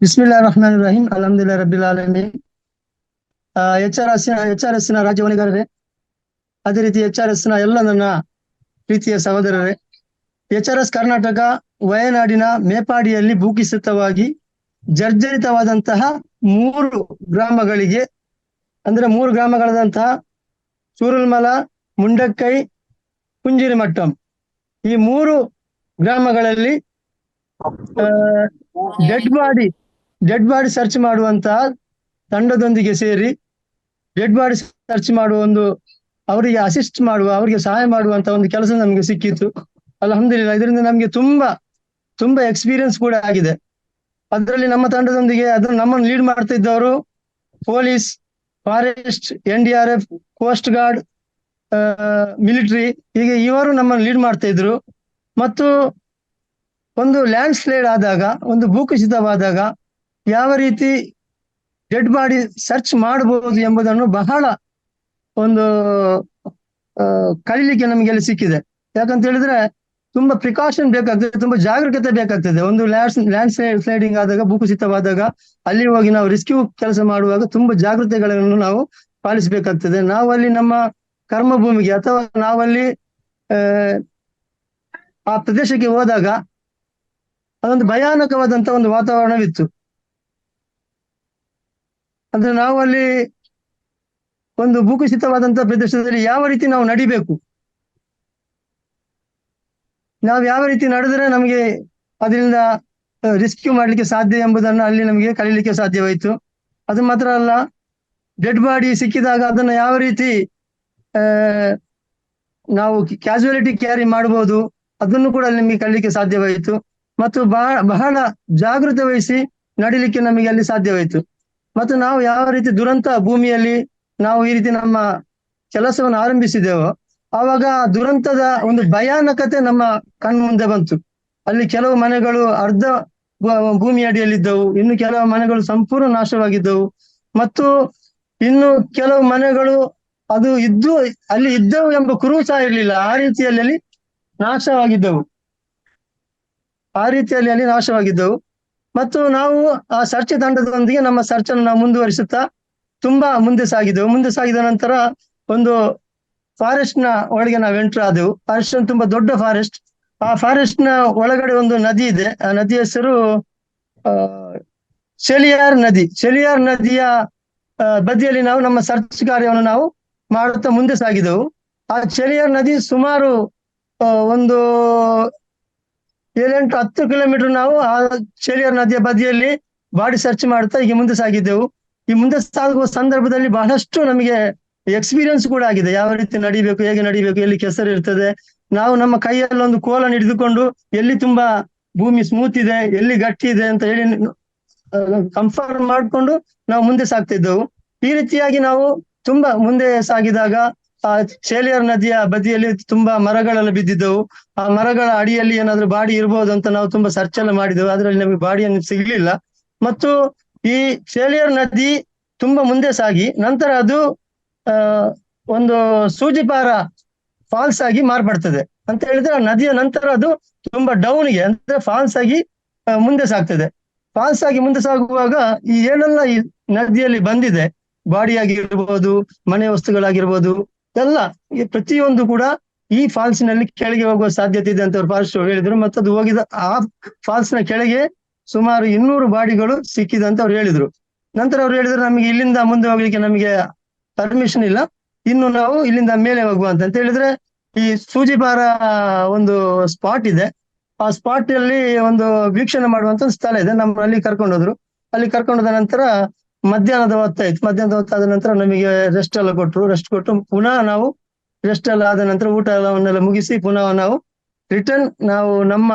ಬಿಸ್ಮಿಲ್ಲಾ ರಹಮಾನ್ ರಹೀಂ ಅಲ್ಹಮ್ದುಲಿಲ್ಲಾ ರಬ್ಬಿಲ್ Al-Ameen H R S H R ಎಸ್ನ ರಾಜ್ಯ ಹೊಣೆಗಾರರೇ ಅದೇ ರೀತಿ ಎಚ್ ಆರ್ ಎಸ್ನ ಎಲ್ಲ ನನ್ನ ಪ್ರೀತಿಯ ಸಹೋದರರೇ. ಎಚ್ ಆರ್ ಎಸ್ ಕರ್ನಾಟಕ ವಯನಾಡಿನ ಮೇಪಾಡಿಯಲ್ಲಿ ಭೂಕಿಸಿತವಾಗಿ ಜರ್ಜರಿತವಾದಂತಹ ಮೂರು ಗ್ರಾಮಗಳಿಗೆ, ಅಂದ್ರೆ ಮೂರು ಗ್ರಾಮಗಳಾದಂತಹ ಚೂರುಲ್ಮಲ, ಮುಂಡಕ್ಕೈ ಕುಂಜಿರಿಮಟ್ಟಂ ಈ ಮೂರು ಗ್ರಾಮಗಳಲ್ಲಿ dead body dead body search ಮಾಡುವಂತಹ ತಂಡದೊಂದಿಗೆ ಸೇರಿ ಡೆಡ್ ಬಾಡಿ ಸರ್ಚ್ ಮಾಡುವ ಒಂದು ಅವರಿಗೆ ಅಸಿಸ್ಟ್ ಮಾಡುವ, ಅವರಿಗೆ ಸಹಾಯ ಮಾಡುವಂತ ಒಂದು ಕೆಲಸ ನಮಗೆ ಸಿಕ್ಕಿತ್ತು. ಅಲ್ಹಮ್ದುಲಿಲ್ಲ, ಇದರಿಂದ ನಮಗೆ ತುಂಬಾ ತುಂಬಾ ಎಕ್ಸ್ಪೀರಿಯನ್ಸ್ ಕೂಡ ಆಗಿದೆ. ಅದರಲ್ಲಿ ನಮ್ಮ ತಂಡದೊಂದಿಗೆ ಅದನ್ನು ನಮ್ಮನ್ನು lead ಮಾಡ್ತಿದ್ದವರು police, forest, N D R F coast guard military ಹೀಗೆ ಇವರು ನಮ್ಮನ್ನು ಲೀಡ್ ಮಾಡ್ತಾ ಇದ್ರು. ಮತ್ತು ಒಂದು ಲ್ಯಾಂಡ್ ಸ್ಲೈಡ್ ಆದಾಗ, ಒಂದು ಭೂಕುಸಿತವಾದಾಗ ಯಾವ ರೀತಿ ಡೆಡ್ ಬಾಡಿ ಸರ್ಚ್ ಮಾಡಬಹುದು ಎಂಬುದನ್ನು ಬಹಳ ಒಂದು ಕಲೀಲಿಕ್ಕೆ ನಮಗೆ ಅಲ್ಲಿ ಸಿಕ್ಕಿದೆ. ಯಾಕಂತ ಹೇಳಿದ್ರೆ ತುಂಬಾ ಪ್ರಿಕಾಷನ್ ಬೇಕಾಗ್ತದೆ, ತುಂಬಾ ಜಾಗರೂಕತೆ ಬೇಕಾಗ್ತದೆ. ಒಂದು ಲ್ಯಾಂಡ್ ಲ್ಯಾಂಡ್ ಸ್ಲೈಡ್ ಸ್ಲೈಡಿಂಗ್ ಆದಾಗ, ಭೂಕುಸಿತವಾದಾಗ ಅಲ್ಲಿ ಹೋಗಿ ನಾವು ರೆಸ್ಕ್ಯೂ ಕೆಲಸ ಮಾಡುವಾಗ ತುಂಬಾ ಜಾಗೃತೆಗಳನ್ನು ನಾವು ಪಾಲಿಸಬೇಕಾಗ್ತದೆ. ನಾವು ಅಲ್ಲಿ ನಮ್ಮ ಕರ್ಮಭೂಮಿಗೆ ಅಥವಾ ನಾವಲ್ಲಿ ಆ ಪ್ರದೇಶಕ್ಕೆ ಹೋದಾಗ ಅದೊಂದು ಭಯಾನಕವಾದಂತ ಒಂದು ವಾತಾವರಣವಿತ್ತು. ಅಂದ್ರೆ ನಾವು ಅಲ್ಲಿ ಒಂದು ಭೂಕುಸಿತವಾದಂತಹ ಪ್ರದೇಶದಲ್ಲಿ ಯಾವ ರೀತಿ ನಾವು ನಡಿಬೇಕು? ನಾವು ಯಾವ ರೀತಿ ನಡೆದ್ರೆ ನಮಗೆ ಅದರಿಂದ ರಿಸ್ಕ್ಯೂ ಮಾಡ್ಲಿಕ್ಕೆ ಸಾಧ್ಯ ಎಂಬುದನ್ನು ಅಲ್ಲಿ ನಮಗೆ ಕಲೀಲಿಕ್ಕೆ ಸಾಧ್ಯವಾಯಿತು. ಅದು ಮಾತ್ರ ಅಲ್ಲ ಡೆಡ್ ಬಾಡಿ ಸಿಕ್ಕಿದಾಗ ಅದನ್ನ ಯಾವ ರೀತಿ ನಾವು ಕ್ಯಾಶುಯಾಲಿಟಿ ಕ್ಯಾರಿ ಮಾಡಬಹುದು ಅದನ್ನು ಕೂಡ ಅಲ್ಲಿ ನಮಗೆ ಕಲಿಲಿಕ್ಕೆ ಸಾಧ್ಯವಾಯಿತು. ಮತ್ತು ಬಹಳ ಬಹಳ ಜಾಗೃತೆ ವಹಿಸಿ ನಡಿಲಿಕ್ಕೆ ನಮಗೆ ಅಲ್ಲಿ ಸಾಧ್ಯವಾಯಿತು. ಮತ್ತು ನಾವು ಯಾವ ರೀತಿ ದುರಂತ ಭೂಮಿಯಲ್ಲಿ ನಾವು ಈ ರೀತಿ ನಮ್ಮ ಕೆಲಸವನ್ನು ಆರಂಭಿಸಿದೆವೋ, ಆವಾಗ ದುರಂತದ ಒಂದು ಭಯಾನಕತೆ ನಮ್ಮ ಕಣ್ಮುಂದೆ ಬಂತು. ಅಲ್ಲಿ ಕೆಲವು ಮನೆಗಳು ಅರ್ಧ ಭೂಮಿ ಅಡಿಯಲ್ಲಿದ್ದವು, ಇನ್ನು ಕೆಲವು ಮನೆಗಳು ಸಂಪೂರ್ಣ ನಾಶವಾಗಿದ್ದವು. ಮತ್ತು ಇನ್ನು ಕೆಲವು ಮನೆಗಳು ಅದು ಇದ್ದು, ಅಲ್ಲಿ ಇದ್ದವು ಎಂಬ ಕುರುಹು ಸಹ ಇರಲಿಲ್ಲ. ಆ ರೀತಿಯಲ್ಲಿ ನಾಶವಾಗಿದ್ದವು. ಆ ರೀತಿಯಲ್ಲಿ ಅಲ್ಲಿ ನಾಶವಾಗಿದ್ದವು. ಮತ್ತು ನಾವು ಆ ಸರ್ಚ್ ತಂಡದೊಂದಿಗೆ ನಮ್ಮ ಸರ್ಚ್ ಅನ್ನು ನಾವು ಮುಂದುವರಿಸುತ್ತಾ ತುಂಬಾ ಮುಂದೆ ಸಾಗಿದೆವು. ಮುಂದೆ ಸಾಗಿದ ನಂತರ ಒಂದು ಫಾರೆಸ್ಟ್ನ ಒಳಗೆ ನಾವು ಎಂಟರ್ ಆದೆವು. ಫಾರೆಸ್ಟ್ ತುಂಬಾ ದೊಡ್ಡ ಫಾರೆಸ್ಟ್ ಆ ಫಾರೆಸ್ಟ್ನ ಒಳಗಡೆ ಒಂದು ನದಿ ಇದೆ. ಆ ನದಿ ಹೆಸರು, ಆ ಚೆಲಿಯಾರ್ ನದಿ. ಚೆಲಿಯಾರ್ ನದಿಯ ಬದಿಯಲ್ಲಿ ನಾವು ನಮ್ಮ ಸರ್ಚ್ ಕಾರ್ಯವನ್ನು ನಾವು ಮಾಡುತ್ತಾ ಮುಂದೆ ಸಾಗಿದೆವು. ಆ ಚೆಲಿಯಾರ್ ನದಿ ಸುಮಾರು ಒಂದು ಏಳೆಂಟು ಹತ್ತು ಕಿಲೋಮೀಟರ್ ನಾವು ಆ ಚೇಳಿಯರ್ ನದಿಯ ಬದಿಯಲ್ಲಿ ಬಾಡಿ ಸರ್ಚ್ ಮಾಡ್ತಾ ಹೀಗೆ ಮುಂದೆ ಸಾಗಿದ್ದೆವು. ಈ ಮುಂದೆ ಸಾಗುವ ಸಂದರ್ಭದಲ್ಲಿ ಬಹಳಷ್ಟು ನಮಗೆ ಎಕ್ಸ್ಪೀರಿಯನ್ಸ್ ಕೂಡ ಆಗಿದೆ. ಯಾವ ರೀತಿ ನಡಿಬೇಕು, ಹೇಗೆ ನಡಿಬೇಕು, ಎಲ್ಲಿ ಕೆಸರು ಇರ್ತದೆ. ನಾವು ನಮ್ಮ ಕೈಯಲ್ಲಿ ಒಂದು ಕೋಲನ್ನು ಹಿಡಿದುಕೊಂಡು ಎಲ್ಲಿ ತುಂಬಾ ಭೂಮಿ ಸ್ಮೂತ್ ಇದೆ, ಎಲ್ಲಿ ಗಟ್ಟಿ ಇದೆ ಅಂತ ಹೇಳಿ ಕಂಫರ್ಮ್ ಮಾಡಿಕೊಂಡು ನಾವು ಮುಂದೆ ಸಾಗ್ತಿದ್ದೆವು ಈ ರೀತಿಯಾಗಿ ನಾವು ತುಂಬಾ ಮುಂದೆ ಸಾಗಿದಾಗ ಆ ಚೇಲಿಯರ್ ನದಿಯ ಬದಿಯಲ್ಲಿ ತುಂಬಾ ಮರಗಳೆಲ್ಲ ಬಿದ್ದಿದ್ದವು. ಆ ಮರಗಳ ಅಡಿಯಲ್ಲಿ ಏನಾದ್ರೂ ಬಾಡಿ ಇರಬಹುದು ಅಂತ ನಾವು ತುಂಬಾ ಸರ್ಚ್ ಎಲ್ಲ ಮಾಡಿದೆವು. ಅದರಲ್ಲಿ ನಮಗೆ ಬಾಡಿಯನ್ನು ಸಿಗ್ಲಿಲ್ಲ. ಮತ್ತು ಈ ಚೇಲಿಯರ್ ನದಿ ತುಂಬಾ ಮುಂದೆ ಸಾಗಿ, ನಂತರ ಅದು ಒಂದು ಸೂಜಿಪಾರ ಫಾಲ್ಸ್ ಆಗಿ ಮಾರ್ಪಡ್ತದೆ. ಅಂತ ಹೇಳಿದ್ರೆ ಆ ನದಿಯ ನಂತರ ಅದು ತುಂಬಾ ಡೌನ್ಗೆ ಅಂದ್ರೆ ಫಾಲ್ಸ್ ಆಗಿ ಮುಂದೆ ಸಾಗ್ತದೆ. ಫಾಲ್ಸ್ ಆಗಿ ಮುಂದೆ ಸಾಗುವಾಗ ಈ ಏನೆಲ್ಲ ಈ ನದಿಯಲ್ಲಿ ಬಂದಿದೆ ಬಾಡಿ ಆಗಿರ್ಬೋದು ಮನೆ ವಸ್ತುಗಳಾಗಿರ್ಬೋದು ಎಲ್ಲ ಪ್ರತಿಯೊಂದು ಕೂಡ ಈ ಫಾಲ್ಸ್ನಲ್ಲಿ ಕೆಳಗೆ ಹೋಗುವ ಸಾಧ್ಯತೆ ಇದೆ ಅಂತ ಅವ್ರು ಫಾರೆಸ್ಟ್ ಹೇಳಿದ್ರು. ಮತ್ತೆ ಅದು ಹೋಗಿದ ಆ ಫಾಲ್ಸ್ನ ಕೆಳಗೆ ಸುಮಾರು ಇನ್ನೂರು ಬಾಡಿಗಳು ಸಿಕ್ಕಿದೆ ಅಂತ ಅವ್ರು ಹೇಳಿದ್ರು. ನಂತರ ಅವ್ರು ಹೇಳಿದ್ರು ನಮಗೆ ಇಲ್ಲಿಂದ ಮುಂದೆ ಹೋಗ್ಲಿಕ್ಕೆ ನಮಗೆ ಪರ್ಮಿಷನ್ ಇಲ್ಲ. ಇನ್ನು ನಾವು ಇಲ್ಲಿಂದ ಮೇಲೆ ಹೋಗುವ ಅಂತ ಹೇಳಿದ್ರೆ ಈ ಸೂಜಿಪಾರ ಒಂದು ಸ್ಪಾಟ್ ಇದೆ. ಆ ಸ್ಪಾಟ್ ಅಲ್ಲಿ ಒಂದು ವೀಕ್ಷಣೆ ಮಾಡುವಂತ ಸ್ಥಳ ಇದೆ. ನಮ್ಮ ಅಲ್ಲಿ ಕರ್ಕೊಂಡೋದ್ರು. ಅಲ್ಲಿ ಕರ್ಕೊಂಡೋದ ನಂತರ ಮಧ್ಯಾಹ್ನದ ಹೊತ್ತಾಯ್ತು ಮಧ್ಯಾಹ್ನದ ಹೊತ್ತಾದ ನಂತರ ನಮಗೆ ರೆಸ್ಟ್ ಎಲ್ಲ ಕೊಟ್ಟರು ರೆಸ್ಟ್ ಕೊಟ್ಟು ಪುನಃ ನಾವು ರೆಸ್ಟ್ ಎಲ್ಲ ಆದ ನಂತರ ಊಟ ಎಲ್ಲವನ್ನೆಲ್ಲ ಮುಗಿಸಿ ಪುನಃ ನಾವು ರಿಟರ್ನ್ ನಾವು ನಮ್ಮ,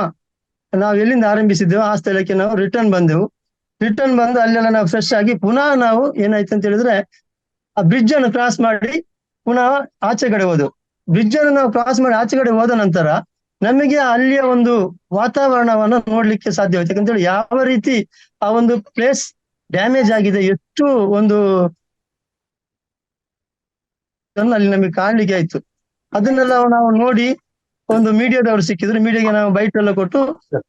ನಾವು ಎಲ್ಲಿಂದ ಆರಂಭಿಸಿದ್ದೆವು? ಆ ಸ್ಥಳಕ್ಕೆ ನಾವು ರಿಟರ್ನ್ ಬಂದೆವು. ರಿಟರ್ನ್ ಬಂದು ಅಲ್ಲೆಲ್ಲ ನಾವು ಫ್ರೆಶ್ ಆಗಿ ಪುನಃ ನಾವು ಏನಾಯ್ತು ಅಂತ ಹೇಳಿದ್ರೆ ಆ ಬ್ರಿಡ್ಜ್ ಅನ್ನು ಕ್ರಾಸ್ ಮಾಡಿ ಪುನಃ ಆಚೆ ಕಡೆ ಹೋದೆವು. ಬ್ರಿಡ್ಜ್ ಅನ್ನು ನಾವು ಕ್ರಾಸ್ ಮಾಡಿ ಆಚೆ ಕಡೆ ಹೋದ ನಂತರ ನಮಗೆ ಅಲ್ಲಿಯ ಒಂದು ವಾತಾವರಣವನ್ನು ನೋಡ್ಲಿಕ್ಕೆ ಸಾಧ್ಯವಾಯ್ತು. ಯಾಕಂತೇಳಿ ಯಾವ ರೀತಿ ಆ ಒಂದು ಪ್ಲೇಸ್ ಡ್ಯಾಮೇಜ್ ಆಗಿದೆ. ಎಷ್ಟು ಒಂದು ಅಲ್ಲಿ ನಮಗೆ ಕಾಣಲಿಕ್ಕೆ ಆಯ್ತು. ಅದನ್ನೆಲ್ಲ ನಾವು ನೋಡಿ ಒಂದು ಮೀಡಿಯಾದವರು ಸಿಕ್ಕಿದ್ರು. ಮೀಡಿಯಾಗೆ ನಾವು ಬೈಟ್ ಎಲ್ಲ ಕೊಟ್ಟು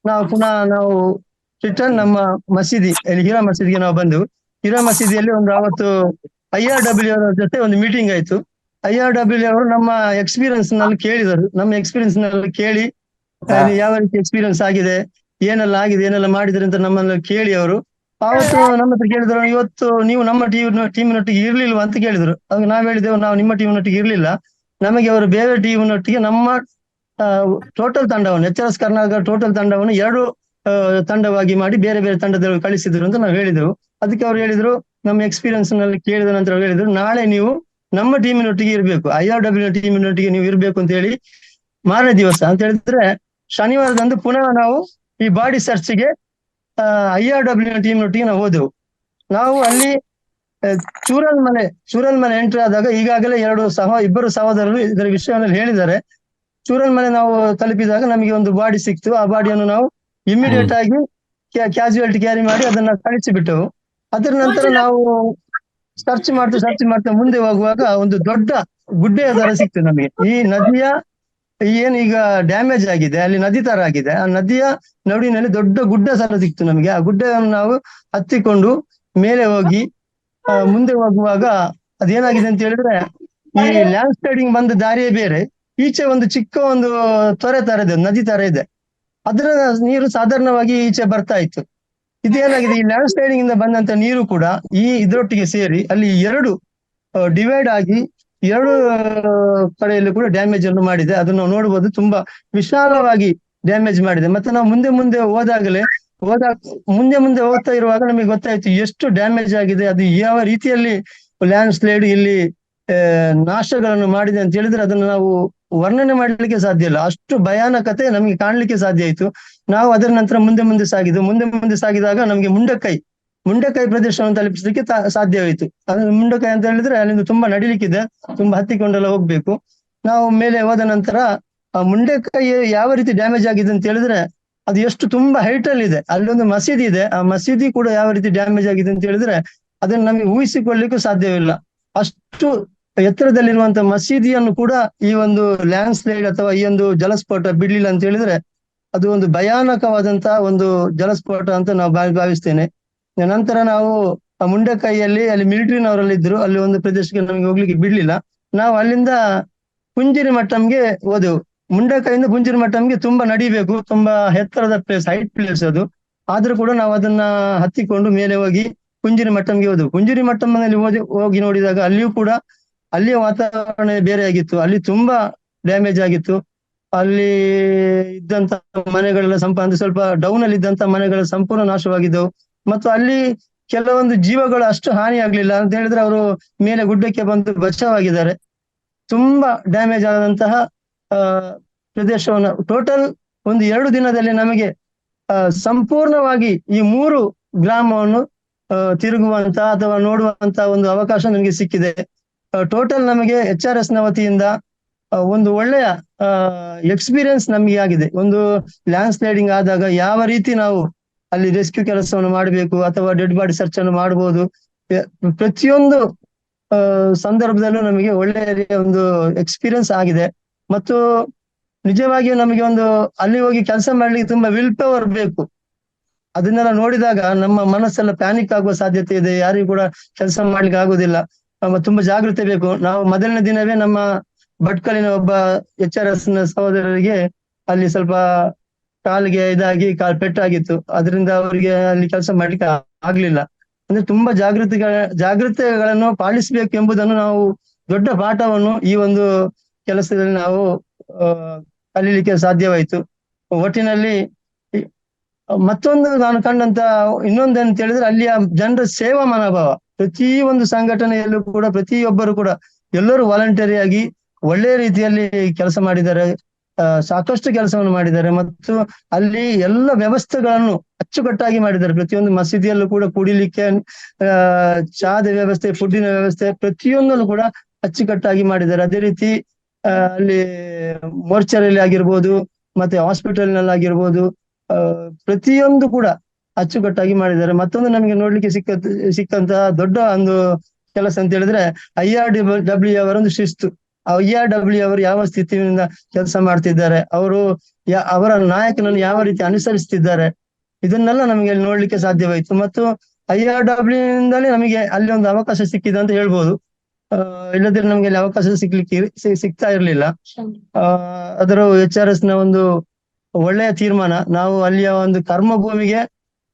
ನಾವು ಪುನಃ ನಾವು ರಿಟರ್ನ್ ನಮ್ಮ ಮಸೀದಿ, ಅಲ್ಲಿ ಹೀರಾ ಮಸೀದಿಗೆ ನಾವು ಬಂದೆವು. ಹೀರಾ ಮಸೀದಿಯಲ್ಲಿ ಒಂದು ಅವತ್ತು ಐ ಆರ್ ಡಬ್ಲ್ಯೂ ಅವರ ಜೊತೆ ಒಂದು ಮೀಟಿಂಗ್ ಆಯ್ತು. ಐ ಆರ್ ಡಬ್ಲ್ಯೂ ಅವರು ನಮ್ಮ ಎಕ್ಸ್ಪೀರಿಯನ್ಸ್ನಲ್ಲಿ ಕೇಳಿದರು. ನಮ್ಮ ಎಕ್ಸ್ಪೀರಿಯನ್ಸ್ನಲ್ಲಿ ಕೇಳಿ ಯಾವ ರೀತಿ ಎಕ್ಸ್ಪೀರಿಯನ್ಸ್ ಆಗಿದೆ, ಏನೆಲ್ಲ ಆಗಿದೆ, ಏನೆಲ್ಲ ಮಾಡಿದ್ರೆ ಅಂತ ನಮ್ಮನ್ನು ಕೇಳಿ ಅವರು. ಅವತ್ತು ನಮ್ಮ ಹತ್ರ ಕೇಳಿದ್ರು, ಇವತ್ತು ನೀವು ನಮ್ಮ ಟೀಮ್ ಟೀಮಿನೊಟ್ಟಿಗೆ ಇರ್ಲಿಲ್ವಾ? ಅಂತ ಕೇಳಿದ್ರು. ಅದಕ್ಕೆ ನಾವ್ ಹೇಳಿದೆವು, ನಾವು ನಿಮ್ಮ ಟೀಮಿನೊಟ್ಟಿಗೆ ಇರ್ಲಿಲ್ಲ. ನಮಗೆ ಅವರು ಬೇರೆ ಟೀಮಿನೊಟ್ಟಿಗೆ ನಮ್ಮ ಟೋಟಲ್ ತಂಡವನ್ನು, ಎಚ್ ಎಸ್ ಕರ್ನಾಟಕ ಟೋಟಲ್ ತಂಡವನ್ನು ಎರಡು ತಂಡವಾಗಿ ಮಾಡಿ ಬೇರೆ ಬೇರೆ ತಂಡದಲ್ಲಿ ಕಳಿಸಿದ್ರು ಅಂತ ನಾವು ಹೇಳಿದೆವು. ಅದಕ್ಕೆ ಅವ್ರು ಹೇಳಿದ್ರು, ನಮ್ಮ ಎಕ್ಸ್ಪೀರಿಯನ್ಸ್ನಲ್ಲಿ ಕೇಳಿದ ನಂತರ ಅವ್ರು ಹೇಳಿದ್ರು, ನಾಳೆ ನೀವು ನಮ್ಮ ಟೀಮಿನೊಟ್ಟಿಗೆ ಇರಬೇಕು. ಐ ಆರ್ ಡಬ್ಲ್ಯೂ ಟೀಮಿನೊಟ್ಟಿಗೆ ನೀವು ಇರಬೇಕು ಅಂತ ಹೇಳಿ ಮಾರನೇ ದಿವಸ ಅಂತ ಹೇಳಿದ್ರೆ, ಶನಿವಾರದಂದು ಪುನಃ ನಾವು ಈ ಬಾಡಿ ಸರ್ಚ್ಗೆ ಐ ಆರ್ ಡಬ್ಲ್ಯೂ ಟೀಮ್ನೊಟ್ಟಿಗೆ ನಾವು ಹೋದೆವು. ನಾವು ಅಲ್ಲಿ ಚೂರಲ್ ಮನೆ ಚೂರಲ್ ಮನೆ ಎಂಟ್ರಿ ಆದಾಗ ಈಗಾಗಲೇ ಎರಡು ಸಹ ಇಬ್ಬರು ಸಹೋದರರು ಇದರ ವಿಷಯವನ್ನು ಹೇಳಿದ್ದಾರೆ. ಚೂರಲ್ ಮನೆ ನಾವು ತಲುಪಿದಾಗ ನಮಗೆ ಒಂದು ಬಾಡಿ ಸಿಕ್ತು. ಆ ಬಾಡಿಯನ್ನು ನಾವು ಇಮಿಡಿಯೇಟ್ ಆಗಿ ಕ್ಯಾಶುಯಾಲಿಟಿ ಕ್ಯಾರಿ ಮಾಡಿ ಅದನ್ನ ಕಳಿಸಿ ಬಿಟ್ಟೆವು ಅದರ ನಂತರ ನಾವು ಸರ್ಚ್ ಮಾಡ್ತಾ ಸರ್ಚ್ ಮಾಡ್ತಾ ಮುಂದೆ ಹೋಗುವಾಗ ಒಂದು ದೊಡ್ಡ ಗುಡ್ಡೆಯ ದರ ಸಿಕ್ತು ನಮಗೆ. ಈ ನದಿಯ ಏನು ಈಗ ಡ್ಯಾಮೇಜ್ ಆಗಿದೆ ಅಲ್ಲಿ ನದಿ ತರ ಆಗಿದೆ. ಆ ನದಿಯ ನಡುವಿನಲ್ಲಿ ದೊಡ್ಡ ಗುಡ್ಡ ಸಲ ಸಿಕ್ತು ನಮಗೆ. ಆ ಗುಡ್ಡವನ್ನು ನಾವು ಹತ್ತಿಕೊಂಡು ಮೇಲೆ ಹೋಗಿ ಮುಂದೆ ಹೋಗುವಾಗ ಅದೇನಾಗಿದೆ ಅಂತ ಹೇಳಿದ್ರೆ ಈ ಲ್ಯಾಂಡ್ ಸ್ಲೈಡಿಂಗ್ ಬಂದ ದಾರಿಯೇ ಬೇರೆ. ಈಚೆ ಒಂದು ಚಿಕ್ಕ ಒಂದು ತೊರೆ ತರ ಇದೆ ನದಿ ತರ ಇದೆ. ಅದರ ನೀರು ಸಾಧಾರಣವಾಗಿ ಈಚೆ ಬರ್ತಾ ಇತ್ತು. ಇದೇನಾಗಿದೆ ಈ ಲ್ಯಾಂಡ್ ಸ್ಲೈಡಿಂಗ್ ಇಂದ ಬಂದಂತ ನೀರು ಕೂಡ ಈ ಇದರೊಟ್ಟಿಗೆ ಸೇರಿ ಅಲ್ಲಿ ಎರಡು ಡಿವೈಡ್ ಆಗಿ ಎರಡು ಕಡೆಯಲ್ಲಿ ಕೂಡ ಡ್ಯಾಮೇಜ್ ಅನ್ನು ಮಾಡಿದೆ. ಅದನ್ನು ನಾವು ನೋಡಬಹುದು ತುಂಬಾ ವಿಶಾಲವಾಗಿ ಡ್ಯಾಮೇಜ್ ಮಾಡಿದೆ. ಮತ್ತೆ ನಾವು ಮುಂದೆ ಮುಂದೆ ಹೋದಾಗಲೇ, ಹೋದಾಗ ಮುಂದೆ ಮುಂದೆ ಹೋಗ್ತಾ ಇರುವಾಗ ನಮಗೆ ಗೊತ್ತಾಯ್ತು ಎಷ್ಟು ಡ್ಯಾಮೇಜ್ ಆಗಿದೆ. ಅದು ಯಾವ ರೀತಿಯಲ್ಲಿ ಲ್ಯಾಂಡ್ ಸ್ಲೈಡ್ ಇಲ್ಲಿ ನಾಶಗಳನ್ನು ಮಾಡಿದೆ ಅಂತ ಹೇಳಿದ್ರೆ ಅದನ್ನು ನಾವು ವರ್ಣನೆ ಮಾಡಲಿಕ್ಕೆ ಸಾಧ್ಯ ಇಲ್ಲ. ಅಷ್ಟು ಭಯಾನಕತೆ ನಮಗೆ ಕಾಣಲಿಕ್ಕೆ ಸಾಧ್ಯ ಆಯ್ತು. ನಾವು ಅದರ ನಂತರ ಮುಂದೆ ಮುಂದೆ ಸಾಗಿದ್ದು, ಮುಂದೆ ಮುಂದೆ ಸಾಗಿದಾಗ ನಮಗೆ ಮುಂಡಕೈ ಮುಂಡಕೈ ಪ್ರದೇಶವನ್ನು ತಲುಪಿಸಲಿಕ್ಕೆ ಸಾಧ್ಯವಾಯಿತು. ಅದು ಮುಂಡಕೈ ಅಂತ ಹೇಳಿದ್ರೆ ಅಲ್ಲಿಂದ ತುಂಬಾ ನಡಿಲಿಕ್ಕಿದೆ. ತುಂಬಾ ಹತ್ತಿಕೊಂಡೆಲ್ಲ ಹೋಗ್ಬೇಕು. ನಾವು ಮೇಲೆ ಹೋದ ನಂತರ, ಆ ಮುಂಡೆಕಾಯಿ ಯಾವ ರೀತಿ ಡ್ಯಾಮೇಜ್ ಆಗಿದೆ ಅಂತ ಹೇಳಿದ್ರೆ, ಅದು ಎಷ್ಟು ತುಂಬಾ ಹೈಟ್ ಅಲ್ಲಿ ಇದೆ. ಅಲ್ಲೊಂದು ಮಸೀದಿ ಇದೆ. ಆ ಮಸೀದಿ ಕೂಡ ಯಾವ ರೀತಿ ಡ್ಯಾಮೇಜ್ ಆಗಿದೆ ಅಂತ ಹೇಳಿದ್ರೆ, ಅದನ್ನ ನಮಗೆ ಊಹಿಸಿಕೊಳ್ಳಿಕ್ಕೂ ಸಾಧ್ಯವಿಲ್ಲ. ಅಷ್ಟು ಎತ್ತರದಲ್ಲಿರುವಂತಹ ಮಸೀದಿಯನ್ನು ಕೂಡ ಈ ಒಂದು ಲ್ಯಾಂಡ್ ಸ್ಲೈಡ್ ಅಥವಾ ಈ ಒಂದು ಜಲಸ್ಫೋಟ ಬಿಡ್ಲಿಲ್ಲ ಅಂತ ಹೇಳಿದ್ರೆ, ಅದು ಒಂದು ಭಯಾನಕವಾದಂತಹ ಒಂದು ಜಲಸ್ಫೋಟ ಅಂತ ನಾವು ಭಾವಿ, ಭಾವಿಸ್ತೇನೆ. ನಂತರ ನಾವು ಮುಂಡಕಾಯಿಯಲ್ಲಿ ಅಲ್ಲಿ ಮಿಲಿಟರಿನವರಲ್ಲಿ ಇದ್ರು, ಅಲ್ಲಿ ಒಂದು ಪ್ರದೇಶಕ್ಕೆ ನಮಗೆ ಹೋಗ್ಲಿಕ್ಕೆ ಬಿಡ್ಲಿಲ್ಲ. ನಾವು ಅಲ್ಲಿಂದ ಪುಂಜಿರಿ ಮಟ್ಟಂಗೆ ಹೋದೆವು. ಮುಂಡಕೈಯಿಂದ ಪುಂಜಿರಿ ಮಟ್ಟಂಗೆ ತುಂಬಾ ನಡಿಬೇಕು, ತುಂಬಾ ಎತ್ತರದ ಪ್ಲೇಸ್ ಹೈಟ್ ಪ್ಲೇಸ್ ಅದು. ಆದ್ರೂ ಕೂಡ ನಾವು ಅದನ್ನ ಹತ್ತಿಕೊಂಡು ಮೇಲೆ ಹೋಗಿ ಪುಂಜಿರಿ ಮಟ್ಟಂಗೆ ಹೋದೆವು. ಪುಂಜಿರಿ ಮಠಂನಲ್ಲಿ ಹೋಗಿ ಹೋಗಿ ನೋಡಿದಾಗ ಅಲ್ಲಿಯೂ ಕೂಡ ಅಲ್ಲಿಯ ವಾತಾವರಣ ಬೇರೆ ಆಗಿತ್ತು. ಅಲ್ಲಿ ತುಂಬಾ ಡ್ಯಾಮೇಜ್ ಆಗಿತ್ತು. ಅಲ್ಲಿ ಇದ್ದಂತ ಮನೆಗಳೆಲ್ಲ ಸಂಪ ಸ್ವಲ್ಪ ಡೌನ್ ಅಲ್ಲಿ ಇದ್ದಂತ ಮನೆಗಳ ಸಂಪೂರ್ಣ ನಾಶವಾಗಿದ್ದವು. ಮತ್ತು ಅಲ್ಲಿ ಕೆಲವೊಂದು ಜೀವಗಳು ಅಷ್ಟು ಹಾನಿ ಆಗ್ಲಿಲ್ಲ ಅಂತ ಹೇಳಿದ್ರೆ ಅವರು ಮೇಲೆ ಗುಡ್ಡಕ್ಕೆ ಬಂದು ಬಚಾವಾಗಿದ್ದಾರೆ ತುಂಬಾ ಡ್ಯಾಮೇಜ್ ಆದಂತಹ ಪ್ರದೇಶವನ್ನು ಟೋಟಲ್ ಒಂದು ಎರಡು ದಿನದಲ್ಲಿ ನಮಗೆ ಸಂಪೂರ್ಣವಾಗಿ ಈ ಮೂರು ಗ್ರಾಮವನ್ನು ತಿರುಗುವಂತ ಅಥವಾ ನೋಡುವಂತ ಒಂದು ಅವಕಾಶ ನಮಗೆ ಸಿಕ್ಕಿದೆ. ಟೋಟಲ್ ನಮಗೆ ಎಚ್ ಆರ್ ಎಸ್ನ ವತಿಯಿಂದ ಒಂದು ಒಳ್ಳೆಯ ಎಕ್ಸ್ಪೀರಿಯನ್ಸ್ ನಮಗೆ ಆಗಿದೆ. ಒಂದು ಲ್ಯಾಂಡ್ ಸ್ಲೈಡಿಂಗ್ ಆದಾಗ ಯಾವ ರೀತಿ ನಾವು ಅಲ್ಲಿ ರೆಸ್ಕ್ಯೂ ಕೆಲಸವನ್ನು ಮಾಡಬೇಕು ಅಥವಾ ಡೆಡ್ ಬಾಡಿ ಸರ್ಚ್ ಅನ್ನು ಮಾಡಬಹುದು ಪ್ರತಿಯೊಂದು ಸಂದರ್ಭದಲ್ಲೂ ನಮಗೆ ಒಳ್ಳೆಯ ಒಂದು ಎಕ್ಸ್ಪೀರಿಯನ್ಸ್ ಆಗಿದೆ. ಮತ್ತು ನಿಜವಾಗಿಯೂ ನಮಗೆ ಒಂದು ಅಲ್ಲಿ ಹೋಗಿ ಕೆಲಸ ಮಾಡ್ಲಿಕ್ಕೆ ತುಂಬಾ ವಿಲ್ ಪವರ್ ಬೇಕು. ಅದನ್ನೆಲ್ಲ ನೋಡಿದಾಗ ನಮ್ಮ ಮನಸ್ಸೆಲ್ಲ ಪ್ಯಾನಿಕ್ ಆಗುವ ಸಾಧ್ಯತೆ ಇದೆ. ಯಾರಿಗೂ ಕೂಡ ಕೆಲಸ ಮಾಡ್ಲಿಕ್ಕೆ ಆಗುದಿಲ್ಲ. ತುಂಬಾ ಜಾಗೃತೆ ಬೇಕು. ನಾವು ಮೊದಲನೇ ದಿನವೇ ನಮ್ಮ ಭಟ್ಕಲಿನ ಒಬ್ಬ ಎಚ್ ಆರ್ ಎಸ್ನ ಸಹೋದರರಿಗೆ ಅಲ್ಲಿ ಸ್ವಲ್ಪ ಕಾಲಿಗೆ ಇದಾಗಿ, ಕಾಲ್ ಪೆಟ್ಟಾಗಿತ್ತು. ಅದರಿಂದ ಅವರಿಗೆ ಅಲ್ಲಿ ಕೆಲಸ ಮಾಡ್ಲಿಕ್ಕೆ ಆಗ್ಲಿಲ್ಲ. ಅಂದ್ರೆ ತುಂಬಾ ಜಾಗೃತಿಗಳ, ಜಾಗೃತೆಗಳನ್ನು ಪಾಲಿಸಬೇಕು ಎಂಬುದನ್ನು ನಾವು ದೊಡ್ಡ ಪಾಠವನ್ನು ಈ ಒಂದು ಕೆಲಸದಲ್ಲಿ ನಾವು ಕಲೀಲಿಕ್ಕೆ ಸಾಧ್ಯವಾಯಿತು. ಒಟ್ಟಿನಲ್ಲಿ ಮತ್ತೊಂದು ನಾನು ಕಂಡಂತ ಇನ್ನೊಂದೇನು ಹೇಳಿದ್ರೆ ಅಲ್ಲಿಯ ಜನರ ಸೇವಾ ಮನೋಭಾವ. ಪ್ರತಿ ಒಂದು ಸಂಘಟನೆಯಲ್ಲೂ ಕೂಡ ಪ್ರತಿಯೊಬ್ಬರು ಕೂಡ ಎಲ್ಲರೂ ವಾಲಂಟರಿ ಆಗಿ ಒಳ್ಳೆಯ ರೀತಿಯಲ್ಲಿ ಕೆಲಸ ಮಾಡಿದ್ದಾರೆ. ಸಾಕಷ್ಟು ಕೆಲಸವನ್ನು ಮಾಡಿದ್ದಾರೆ ಮತ್ತು ಅಲ್ಲಿ ಎಲ್ಲ ವ್ಯವಸ್ಥೆಗಳನ್ನು ಅಚ್ಚುಕಟ್ಟಾಗಿ ಮಾಡಿದ್ದಾರೆ. ಪ್ರತಿಯೊಂದು ಮಸೀದಿಯಲ್ಲೂ ಕೂಡ ಕುಡಿಲಿಕ್ಕೆ, ಆ, ಚಹಾದ ವ್ಯವಸ್ಥೆ ಫುಡ್ಡಿನ ವ್ಯವಸ್ಥೆ ಪ್ರತಿಯೊಂದನ್ನು ಕೂಡ ಅಚ್ಚುಕಟ್ಟಾಗಿ ಮಾಡಿದ್ದಾರೆ. ಅದೇ ರೀತಿ ಅಲ್ಲಿ ಮೋರ್ಚರಲ್ಲಿ ಆಗಿರ್ಬೋದು, ಮತ್ತೆ ಹಾಸ್ಪಿಟಲ್ ಆಗಿರ್ಬೋದು ಪ್ರತಿಯೊಂದು ಕೂಡ ಅಚ್ಚುಕಟ್ಟಾಗಿ ಮಾಡಿದ್ದಾರೆ. ಮತ್ತೊಂದು ನಮಗೆ ನೋಡ್ಲಿಕ್ಕೆ ಸಿಕ್ಕ, ಸಿಕ್ಕಂತಹ ದೊಡ್ಡ ಒಂದು ಕೆಲಸ ಅಂತ ಹೇಳಿದ್ರೆ, ಐ ಆರ್ ಡಿ ಡಬ್ಲ್ಯೂ ಅವರ ಒಂದು ಶಿಸ್ತು. ಐ ಆರ್ ಡಬ್ಲ್ಯೂ ಅವರು ಯಾವ ಸ್ಥಿತಿಯಿಂದ ಕೆಲಸ ಮಾಡ್ತಿದ್ದಾರೆ ಅವರು ಅವರ ನಾಯಕನನ್ನು ಯಾವ ರೀತಿ ಅನುಸರಿಸ್ತಿದ್ದಾರೆ ಇದನ್ನೆಲ್ಲ ನಮಗೆ ಅಲ್ಲಿ ನೋಡ್ಲಿಕ್ಕೆ ಸಾಧ್ಯವಾಯಿತು. ಮತ್ತು ಐ ಆರ್ ಇಂದಲೇ ನಮಗೆ ಅಲ್ಲಿ ಒಂದು ಅವಕಾಶ ಸಿಕ್ಕಿದೆ ಅಂತ ಹೇಳ್ಬೋದು. ಆ, ನಮ್ಗೆ ಅಲ್ಲಿ ಅವಕಾಶ ಸಿಗ್ಲಿಕ್ಕೆ ಸಿಗ್ತಾ ಇರ್ಲಿಲ್ಲ. ಅದರ ಎಚ್ ಆರ್ ಎಸ್ನ ಒಂದು ಒಳ್ಳೆಯ ತೀರ್ಮಾನ ನಾವು ಅಲ್ಲಿಯ ಒಂದು ಕರ್ಮ ಭೂಮಿಗೆ ನ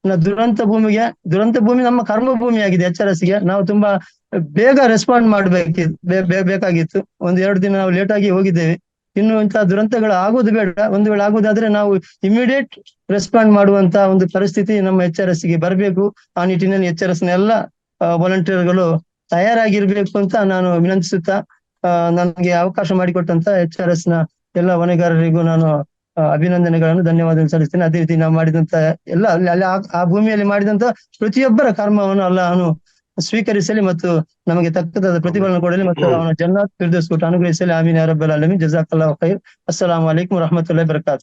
ದುರಂತ ಭೂಮಿಗೆ, ದುರಂತ ಭೂಮಿ ನಮ್ಮ ಕರ್ಮ ಭೂಮಿ ಆಗಿದೆ ಎಚ್ ಆರ್ ಎಸ್ಗೆ ನಾವು ತುಂಬಾ ಬೇಗ ರೆಸ್ಪಾಂಡ್ ಮಾಡ್ಬೇಕಿ ಬೇಕಾಗಿತ್ತು. ಒಂದ್ ಎರಡು ದಿನ ನಾವು ಲೇಟ್ ಆಗಿ ಹೋಗಿದ್ದೇವೆ. ಇನ್ನು ಇಂತಹ ದುರಂತಗಳು ಆಗೋದು ಬೇಡ. ಒಂದು ವೇಳೆ ಆಗೋದಾದ್ರೆ ನಾವು ಇಮಿಡಿಯೇಟ್ ರೆಸ್ಪಾಂಡ್ ಮಾಡುವಂತ ಒಂದು ಪರಿಸ್ಥಿತಿ ನಮ್ಮ ಎಚ್ ಆರ್ ಎಸ್ಗೆ ಬರಬೇಕು. ಆ ನಿಟ್ಟಿನಲ್ಲಿ ಎಚ್ ಆರ್ ಎಸ್ನ ಎಲ್ಲ ವಾಲಂಟಿಯರ್ಗಳು ತಯಾರಾಗಿರ್ಬೇಕು ಅಂತ ನಾನು ವಿನಂತಿಸುತ್ತಾ ನನಗೆ ಅವಕಾಶ ಮಾಡಿಕೊಟ್ಟಂತ ಎಚ್ ಆರ್ ಎಸ್ನ ಎಲ್ಲ ಹೊಣೆಗಾರರಿಗೂ ನಾನು ಅಭಿನಂದನೆಗಳನ್ನು ಧನ್ಯವಾದ ಸಲ್ಲಿಸ್ತೇನೆ. ಅದೇ ರೀತಿ ನಾವು ಮಾಡಿದಂತ ಎಲ್ಲ ಅಲ್ಲಿ ಅಲ್ಲಿ ಆ- ಭೂಮಿಯಲ್ಲಿ ಮಾಡಿದಂತ ಪ್ರತಿಯೊಬ್ಬರ ಕರ್ಮವನ್ನು ಅಲ್ಲ ಅವನು ಸ್ವೀಕರಿಸಲಿ ಮತ್ತು ನಮಗೆ ತಕ್ಕದಾದ ಪ್ರತಿಫಲನ ಕೊಡಲಿ ಮತ್ತು ಅವನ ಜನ್ನ ಫಿರ್ದೌಸ್ ಕೊಟ್ಟು ಅನುಗ್ರಹಿಸಲಿ. ಆಮೀನ್ ಯಾರಬ್ಬಲ್ ಅಲಮಿ ಜಜಾಕಲ್ಲಾ ಖೈರ್. ಅಸ್ಸಲಾಮು ಅಲೈಕುಂ ರಹಮತುಲ್ಲಾಹಿ ಬರಕಾತ್.